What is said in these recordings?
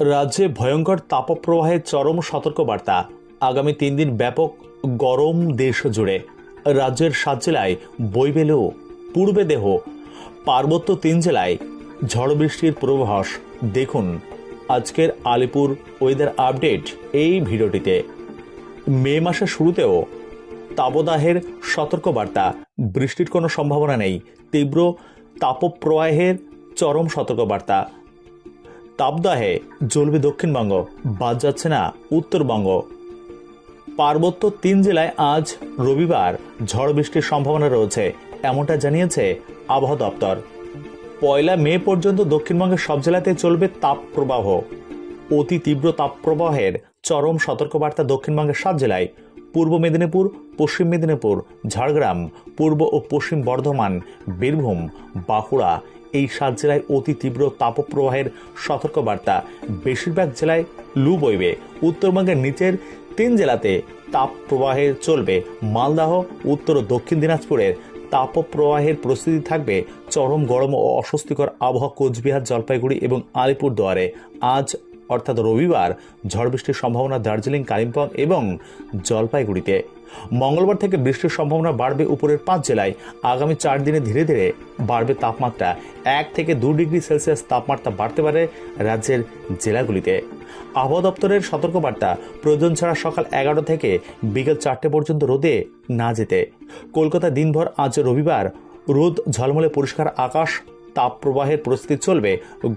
রাজ্যে ভয়ঙ্কর তাপপ্রবাহের চরম সতর্কবার্তা। আগামী তিন দিন ব্যাপক গরম দেশ জুড়ে। রাজ্যের সাত জেলায় বইবে লু পূর্বে দেহ। পার্বত্য তিন জেলায় ঝড় বৃষ্টির পূর্বাভাস। দেখুন আজকের আলিপুর ওয়েদার আপডেট এই ভিডিওটিতে। মে মাসের শুরুতেও তাপদাহের সতর্কবার্তা। বৃষ্টির কোনো সম্ভাবনা নেই। তীব্র তাপপ্রবাহের চরম সতর্কবার্তা। তাপদাহে জ্বলবে দক্ষিণবঙ্গ, বাদ যাচ্ছে না উত্তরবঙ্গ। পার্বত্য তিন জেলায় আজ রবিবার ঝড় বৃষ্টির সম্ভাবনা রয়েছে, এমনটা জানিয়েছে আবহাওয়া দপ্তর। পয়লা মে পর্যন্ত দক্ষিণবঙ্গের সব জেলাতে চলবে তাপপ্রবাহ। অতি তীব্র তাপপ্রবাহের চরম সতর্কবার্তা দক্ষিণবঙ্গের সাত জেলায়, পূর্ব মেদিনীপুর, পশ্চিম মেদিনীপুর, ঝাড়গ্রাম, পূর্ব ও পশ্চিম বর্ধমান, বীরভূম, বাঁকুড়া এই সাত জেলায় অতি তীব্র তাপপ্রবাহের সতর্কবার্তা। বেশিরভাগ জেলায় লু বইবে। উত্তরবঙ্গের নিচের তিন জেলাতে তাপ প্রবাহে চলবে। মালদাহ, উত্তর ও দক্ষিণ দিনাজপুরের তাপপ্রবাহের প্রস্তুতি থাকবে চরম গরম ও অস্বস্তিকর আবহাওয়া কোচবিহার, জলপাইগুড়ি এবং আলিপুরদুয়ারে। আজ অর্থাৎ রবিবার, ঝড় বৃষ্টির সম্ভাবনা দার্জিলিং, কালিম্পং এবং জলপাইগুড়িতে। মঙ্গলবার থেকে বৃষ্টির সম্ভাবনা বাড়বে উপরের পাঁচ জেলায়। আগামী চার দিনে ধীরে ধীরে বাড়বে তাপমাত্রা। এক থেকে দু ডিগ্রি সেলসিয়াস তাপমাত্রা বাড়তে পারে রাজ্যের জেলাগুলিতে। আবহাওয়া দপ্তরের সতর্কবার্তা, প্রয়োজন ছাড়া সকাল এগারো থেকে বিকেল চারটে পর্যন্ত রোদে না যেতে। কলকাতা দিনভর আজ রবিবার, রোদ ঝলমলে পরিষ্কার আকাশ তাপ প্রবাহের পরিস্থিতি চলবে,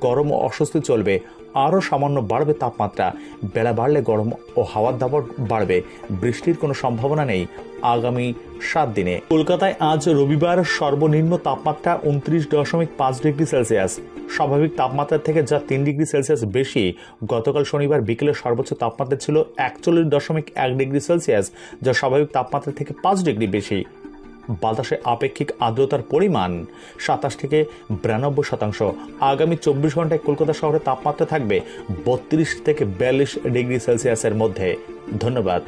গরম অস্বস্তি চলবে। আরও সামান্য বাড়বে তাপমাত্রা। বেলা বাড়লে গরম ও হাওয়ার দাপট বাড়বে। বৃষ্টির কোনো সম্ভাবনা নেই আগামী সাত দিনে। কলকাতায় আজ রবিবার সর্বনিম্ন তাপমাত্রা উনত্রিশ দশমিক পাঁচ ডিগ্রি সেলসিয়াস। স্বাভাবিক তাপমাত্রা থেকে যা তিন ডিগ্রি সেলসিয়াস বেশি, গতকাল শনিবার বিকেলে সর্বোচ্চ তাপমাত্রা ছিল একচল্লিশ দশমিক এক ডিগ্রি সেলসিয়াস, যা স্বাভাবিক তাপমাত্রা থেকে পাঁচ ডিগ্রি বেশি। বাতাসে আপেক্ষিক আর্দ্রতার পরিমাণ সাতাশ থেকে বিরানব্বই শতাংশ। আগামী চব্বিশ ঘন্টায় কলকাতা শহরে তাপমাত্রা থাকবে বত্রিশ থেকে বিয়াল্লিশ ডিগ্রি সেলসিয়াসের মধ্যে। ধন্যবাদ।